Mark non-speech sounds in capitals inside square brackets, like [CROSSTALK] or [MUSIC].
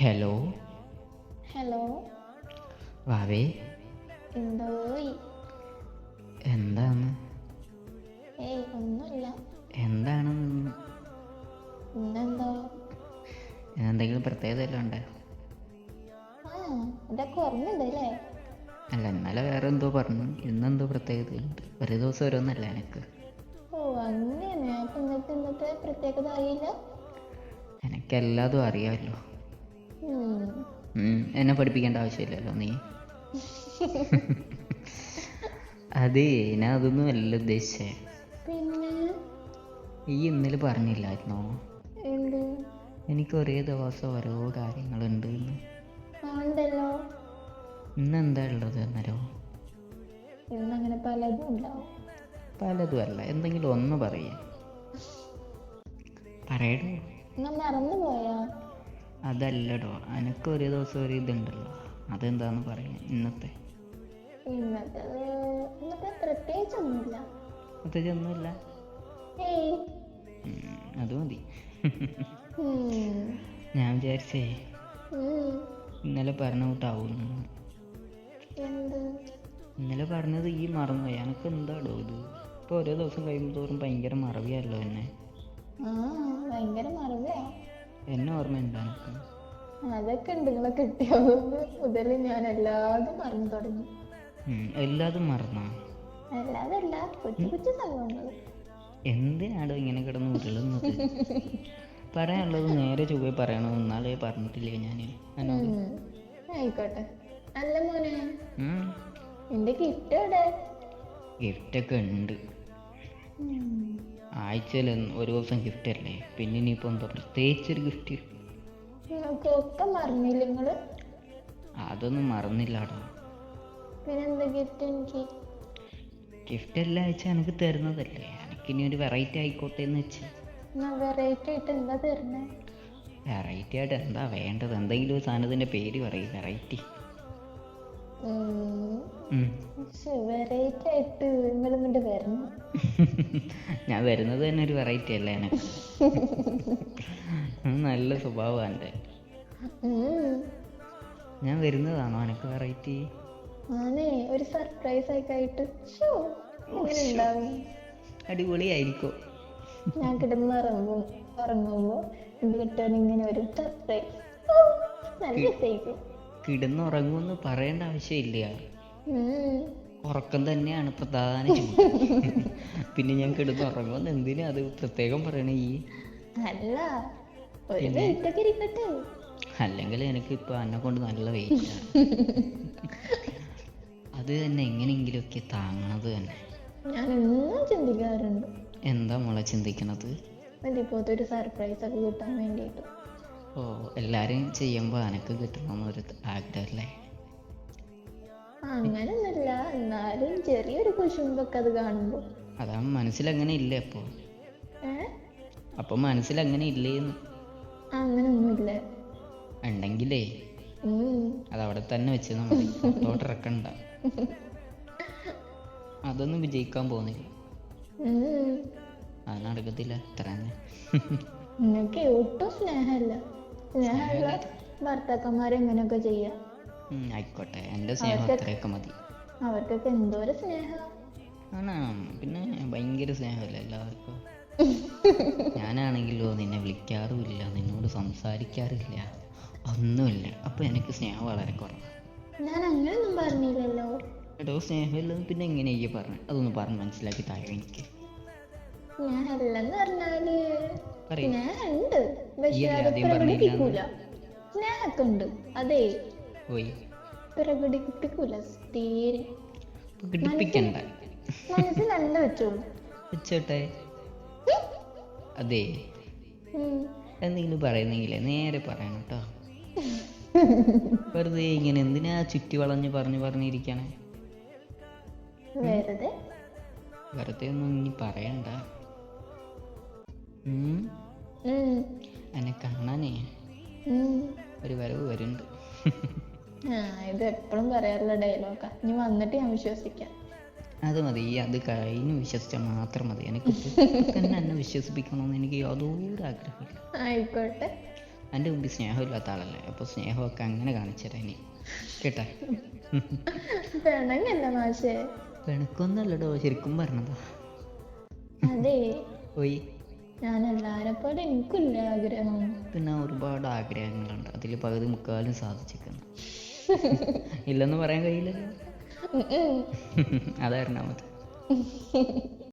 Hello hello വാവേ? എന്തോയി? എന്താണ്? ഏയ് ഒന്നുമില്ല. എന്താണ്? ഇന്നെന്തോ? എന്തെങ്കിലും പ്രത്യേകത ഉണ്ടോ? ആ ഇതൊക്കെ ഓർമ്മയുണ്ടല്ലേ അല്ല? ഇന്നലെ വേറെ എന്തോ പറഞ്ഞു. ഇന്നെന്തോ പ്രത്യേകതയുണ്ട്. ഒരു ദിവസം ഓരോന്നല്ല എനിക്ക്. ഓ അങ്ങനെ ഇന്നത്തെ ഇന്നത്തെ പ്രത്യേകത അറിയില്ല. എനിക്കെല്ലാതും അറിയാമല്ലോ. എന്നെ പഠിപ്പിക്കേണ്ട ആവശ്യമില്ലല്ലോ നീ. [LAUGHS] അതേ ഞാൻ അതൊന്നും അല്ല ഉദ്ദേശിച്ചേ. പിന്നെ? ഈ ഇന്നലെ പറഞ്ഞില്ലായിരുന്നോ? എനിക്ക് ഒരേ ദിവസം ഓരോ കാര്യങ്ങളുണ്ട് ഇന്ന് എന്താ ഉള്ളത് അന്നേരം? ഇന്നങ്ങനെ പലതും ഉണ്ടാവും. പലതും അല്ല എന്തെങ്കിലും ഒന്ന് പറയേ. പറയടോ. എന്നാ മറന്നു പോയാ അതല്ലടോ. എനിക്ക് ഒരു ദിവസം ഒരു ഇതുണ്ടല്ലോ. അതെന്താന്ന് പറയാ ഇന്നത്തെ? ഇന്നത്തെ പ്രത്യേകിച്ചൊന്നുമില്ല അത് മതി. ഞാൻ വിചാരിച്ചേ. ഇന്നലെ പറഞ്ഞ കൂട്ടാവുന്നു ഇന്നലെ പറഞ്ഞത് ഈ മറന്നുപോയി. എനക്ക് എന്താടോ ഇത്? ഇപ്പൊ ഓരോ ദിവസം കഴിയുമ്പോൾ തോറും ഭയങ്കര മറവിയല്ലോ എന്നെ. ഭയങ്കര മറവിയാ. എന്നെ ഓർമ്മയുണ്ടോ അതൊക്കെ ഉണ്ട്. നിങ്ങളെ കിട്ടിയത് മുതൽ ഞാൻ എല്ലാതും മറന്നു തുടങ്ങി. എല്ലാതും മറന്നോ? അല്ലാതല്ല. കൊച്ചു കൊച്ചു സംഭവങ്ങൾ എന്തിനാടോ ഇങ്ങനെ കിടന്ന് ഉരുളുന്നത്? പറയാനുള്ളത് നേരെ ചൊവ്വേ പറയണോ. എന്നാളെ പറഞ്ഞിട്ടില്ലേ ഞാൻ. ആയിക്കോട്ടെ. അല്ല മോനെ. എന്റെ ഗിഫ്റ്റ് എവിടെ? ഗിഫ്റ്റൊക്കെ ഉണ്ട്. ഉം. ആഴ്ചയിൽ ഒരു ദിവസം ഗിഫ്റ്റ് അല്ലേ? പിന്നെ ഇനിയിപ്പോൾ എന്താ പ്രത്യേകിച്ചൊരു ഗിഫ്റ്റ് നിങ്ങൾക്ക് ഒക്കെ മറന്നില്ല നിങ്ങൾ അതൊന്നും മറന്നില്ലാടോ പിന്നെന്താ ഗിഫ്റ്റ് എനിക്ക്? ഗിഫ്റ്റ് എല്ലാ ആഴ്ച എനിക്ക് തരുന്നതല്ലേ? എനിക്കിനി ഒരു വെറൈറ്റി ആയിക്കോട്ടെ എന്ന് വെച്ച്. വെറൈറ്റി ആയിട്ട് എന്താ തരുന്നേ? വെറൈറ്റി ആയിട്ട് എന്താ വേണ്ടത്? എന്തെങ്കിലും സാധനത്തിന്റെ സാധനത്തിന്റെ പേര് പറയും വെറൈറ്റി വെറൈറ്റി ആയിട്ട് നിങ്ങൾ വരണം ഞാൻ വരുന്നത് തന്നെ ഒരു വെറൈറ്റി അല്ലേ എനിക്ക് നല്ല സ്വഭാവമാണ് എന്റെ. ഞാൻ വരുന്നതാണോ എനിക്ക് വെറൈറ്റി ആണേ ഒരു സർപ്രൈസ് ഉണ്ടാവും അടിപൊളിയായിരിക്കും. ഞാൻ കിടന്നുറങ്ങും ഉറങ്ങുമ്പോ എന്ത് ഇങ്ങനെ ഒരു സർപ്രൈസ് നല്ല കിടന്നുറങ്ങുമെന്ന് പറയേണ്ട ആവശ്യമില്ല. ഉറക്കം തന്നെയാണ് പ്രധാന പിന്നെ ഞാൻ കിടന്ന് ഉറങ്ങുമെന്ന് എന്തിനാ? അത് പ്രത്യേകം പറയണേ ഈ. അല്ല അല്ലെങ്കിൽ എനിക്ക് ഇപ്പൊ എന്നെ കൊണ്ട് നല്ല വെയിറ്റ് അത് തന്നെ എങ്ങനെയെങ്കിലുമൊക്കെ താങ്ങണത് തന്നെ. ഞാൻ എന്നും ചിന്തിക്കാറുണ്ട്. എന്താ മോളെ ചിന്തിക്കണത്? അതിപ്പോഴത്തെ ഒരു സർപ്രൈസ് ഒക്കെ കിട്ടാൻ വേണ്ടിയിട്ട്. ഓ എല്ലാരും ചെയ്യുമ്പോൾ എനക്ക് കിട്ടണമെന്നൊരു ആഗ്രഹമല്ലേ അങ്ങനൊന്നുമില്ല. എന്നാലും ചെറിയൊരു കുശുമ്പൊക്കെ അത് കാണുമ്പോ. അതാ മനസ്സിലങ്ങനെ ഇല്ലേ അപ്പോ? അപ്പൊ മനസ്സിലങ്ങനെ ഇല്ലേന്ന്. അങ്ങനൊന്നുമില്ല. ഉണ്ടെങ്കിലേ. അതവിടെ തന്നെ വെച്ച് നമ്മൾ പുറത്തോട്ട് അതൊന്നും വിജയിക്കാൻ പോകുന്നില്ല. അത് നടക്കത്തില്ല അത്ര തന്നെ. നിങ്ങക്ക് ഒട്ടും സ്നേഹമല്ല. സ്നേഹമുള്ള ഭർത്താക്കന്മാരെ എങ്ങനെയൊക്കെ ചെയ്യാം? ആയിക്കോട്ടെ. എന്റെ സ്നേഹം അത്രയൊക്കെ മതി. അവർക്കൊക്കെ എന്തോരം സ്നേഹ? ആണോ? പിന്നെ ഭയങ്കര സ്നേഹമല്ലേ എല്ലാവർക്കും? ഞാനാണെങ്കിലോ നിന്നെ വിളിക്കാറുമില്ല നിന്നോട് സംസാരിക്കാറില്ല ഒന്നുമില്ല. അപ്പൊ എനിക്ക് സ്നേഹം വളരെ കുറവാണ് ഞാൻ അങ്ങനെയൊന്നും പറഞ്ഞില്ലല്ലോ. എടോ സ്നേഹമില്ലെന്ന് പിന്നെ എങ്ങനെയൊക്കെ പറഞ്ഞു? അതൊന്ന് പറഞ്ഞ് മനസ്സിലാക്കി താഴെ എനിക്ക് ഞാൻ പറഞ്ഞാൽ പറയ്. സ്നേഹമുണ്ട് പക്ഷെ അത് സ്നേഹമൊക്കെ ഉണ്ട്. പ്രകടിപ്പിക്കൂല തീരെ പിടിപ്പിക്കണ്ട മനസ്സിലല്ല വെച്ചോളൂ. വെച്ചോട്ടെ. അതെ. എന്തെങ്കിലും പറയുന്നെങ്കിലേ നേരെ പറയണം കേട്ടോ വെറുതെ ഇങ്ങനെ എന്തിനാ ചുറ്റി വളഞ്ഞ് പറഞ്ഞു പറഞ്ഞിരിക്കണേ? വെറുതെ? വെറുതെ ഒന്നും ഇനി പറയണ്ട. എന്നെ കാണാനേ ഇത് എപ്പോഴും പറയാറുള്ള ഡയലോഗാ. ഇനി വന്നിട്ട് ഞാൻ വിശ്വസിക്കാം. അത് മതി. അത് കഴിഞ്ഞ് വിശ്വസിച്ചാൽ മാത്രം മതി. എനിക്ക് തന്നെ എന്നെ വിശ്വസിപ്പിക്കണമെന്ന് എനിക്ക് യാതൊരു ആഗ്രഹമില്ല ആയിക്കോട്ടെ. എന്റെ മുമ്പിൽ സ്നേഹമില്ലാത്ത ആളല്ലേ? അപ്പോൾ സ്നേഹമൊക്കെ അങ്ങനെ കാണിച്ചതാ ഇനി. കേട്ടെ? പിണങ്ങല്ല മാഷേ? പിണക്കൊന്നല്ലടോ ശരിക്കും പറഞ്ഞതാ. അതെ. പോയി. ഞാൻ എല്ലാരെ പോലെ എനിക്കില്ല ആഗ്രഹം. പിന്നെ ഒരുപാട് ആഗ്രഹങ്ങളുണ്ട്. അതിൽ പകുതി മുക്കാലും സാധിച്ചിരിക്കുന്നു. ഇല്ലെന്ന് പറയാൻ കഴിയില്ലല്ലോ. [LAUGHS] അതായിരുന്നു [LAUGHS]